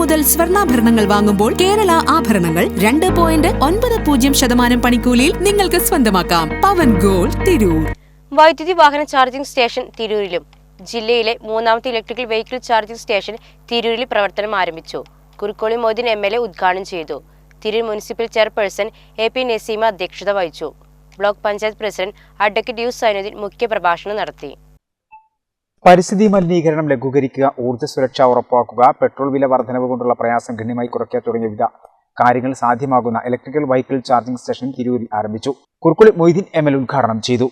മുതൽ സ്വർണാഭരണങ്ങൾ വാങ്ങുമ്പോൾ കേരള ആഭരണങ്ങൾ രണ്ട് പോയിന്റ് ഒൻപത് പൂജ്യം ശതമാനം പണിക്കൂലിയിൽ നിങ്ങൾക്ക് സ്വന്തമാക്കാം. പവൻ ഗോൾ തിരൂർ. വൈദ്യുതി വാഹന ചാർജിംഗ് സ്റ്റേഷൻ തിരൂരിലും. ജില്ലയിലെ മൂന്നാമത്തെ ഇലക്ട്രിക്കൽ വെഹിക്കിൾ ചാർജിംഗ് സ്റ്റേഷൻ തിരൂരിൽ പ്രവർത്തനം ആരംഭിച്ചു. Kurukkoli Moideen M L A ഉദ്ഘാടനം ചെയ്തു. Tirur municipal chairperson A P Naseema അധ്യക്ഷത വഹിച്ചു. Block panchayat president advocate U Zainudheen മുഖ്യപ്രഭാഷണം നടത്തി. പരിസ്ഥിതി മലിനീകരണം ലഘൂകരിക്കുക ഊർജ സുരക്ഷ ഉറപ്പാക്കുക പെട്രോൾ വില വർധനവ് കൊണ്ടുള്ള പ്രയാസം ഗണ്യമായി കുറയ്ക്കുക തുടങ്ങിയ വിവിധ കാര്യങ്ങൾ സാധ്യമാകുന്ന ഇലക്ട്രിക്കൽ വെഹിക്കിൾ ചാർജിംഗ് സ്റ്റേഷൻ തിരൂരിൽ ആരംഭിച്ചു. കുർക്കുളി മൊയ്തീൻ എം എൽ ഉദ്ഘാടനം ചെയ്തു.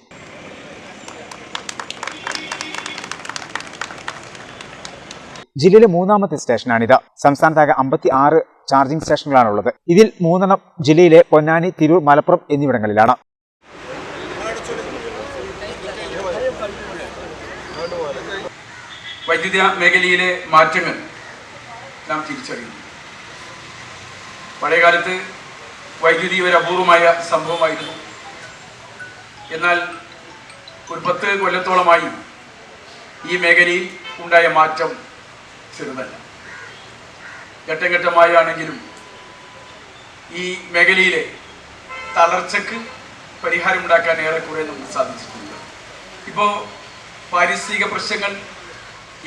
ജില്ലയിലെ മൂന്നാമത്തെ സ്റ്റേഷനാണിത്. സംസ്ഥാനത്താകെ അമ്പത്തി ആറ് ചാർജിംഗ് സ്റ്റേഷനുകളാണുള്ളത് ഇതിൽ മൂന്നെണ്ണം ജില്ലയിലെ പൊന്നാനി തിരൂർ മലപ്പുറം എന്നിവിടങ്ങളിലാണ്. വൈദ്യുത മേഖലയിലെ മാറ്റങ്ങൾ നാം തിരിച്ചറിയുന്നു. പഴയകാലത്ത് വൈദ്യുതി ഒരു അപൂർവമായ സംഭവമായിരുന്നു. എന്നാൽ ഒരു പത്ത് കൊല്ലത്തോളമായി ഈ മേഖലയിൽ ഉണ്ടായ മാറ്റം ചെറുതല്ല. ഘട്ടം ഘട്ടമായാണെങ്കിലും ഈ മേഖലയിലെ തളർച്ചക്ക് പരിഹാരമുണ്ടാക്കാൻ ഏറെക്കുറെ നമുക്ക് സാധിച്ചിട്ടുണ്ട്. ഇപ്പോൾ പാരിസ്ഥിതിക പ്രശ്നങ്ങൾ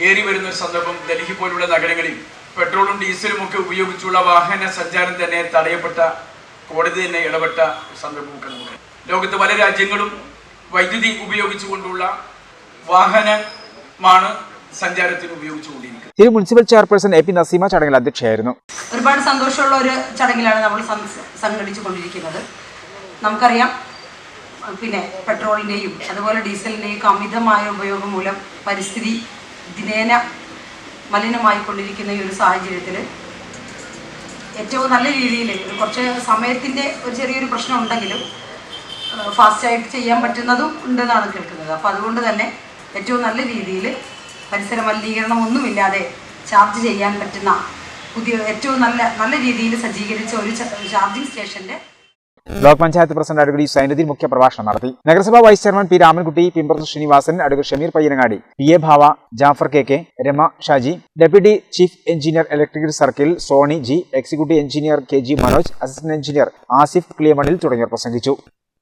ഏറി വരുന്ന സന്ദർഭം ഡൽഹി പോലുള്ള നഗരങ്ങളിൽ പെട്രോളും ഡീസലും ഒക്കെ ഉപയോഗിച്ചുള്ള വാഹന സഞ്ചാരം തന്നെ തടയപ്പെട്ട കോടതി തന്നെ ഇടപെട്ട സന്ദർഭമൊക്കെ നമുക്ക് ലോകത്ത് പല രാജ്യങ്ങളും വൈദ്യുതി ഉപയോഗിച്ചുകൊണ്ടുള്ള വാഹനമാണ് സഞ്ചാരത്തിന് ഉപയോഗിച്ചുകൊണ്ടിരിക്കുന്നത്. Tiru municipal chairperson A P Naseema ചടങ്ങിൽ അധ്യക്ഷയായിരുന്നു. ഒരുപാട് സന്തോഷമുള്ള ഒരു ചടങ്ങിലാണ് നമ്മൾ സംഘടിച്ചു കൊണ്ടിരിക്കുന്നത് നമുക്കറിയാം പിന്നെ പെട്രോളിന്റെയും അതുപോലെ ഡീസലിന്റെയും അമിതമായ ഉപയോഗം മൂലം പരിസ്ഥിതി ദിനേന മലിനമായിക്കൊണ്ടിരിക്കുന്ന ഈ ഒരു സാഹചര്യത്തിൽ ഏറ്റവും നല്ല രീതിയിൽ കുറച്ച് സമയത്തിന്റെ ഒരു ചെറിയൊരു പ്രശ്നം ഉണ്ടെങ്കിലും ഫാസ്റ്റായിട്ട് ചെയ്യാൻ പറ്റുന്നതും ഉണ്ടെന്നാണ് കേൾക്കുന്നത്. അപ്പോൾ അതുകൊണ്ട് തന്നെ ഏറ്റവും നല്ല രീതിയിൽ പരിസര മലിനീകരണം ഒന്നുമില്ലാതെ ചാർജ് ചെയ്യാൻ പറ്റുന്ന പുതിയ ഏറ്റവും നല്ല നല്ല രീതിയിൽ സജ്ജീകരിച്ച ഒരു ചാർജിങ് സ്റ്റേഷന്റെ block panchayat president advocate Zainudheen മുഖ്യപ്രഭാഷണം നടത്തി. നഗരസഭാ vice chairman P Ramankutty Pimbarath Sreenivasan advocate Shameer Payyanangadi P A ഭാവ Jaffar K K Rama Shaji deputy chief engineer electrical circle Soni G executive engineer K G Manoj assistant engineer Asif ക്ലിയമണിൽ തുടങ്ങിയവർ പ്രസംഗിച്ചു.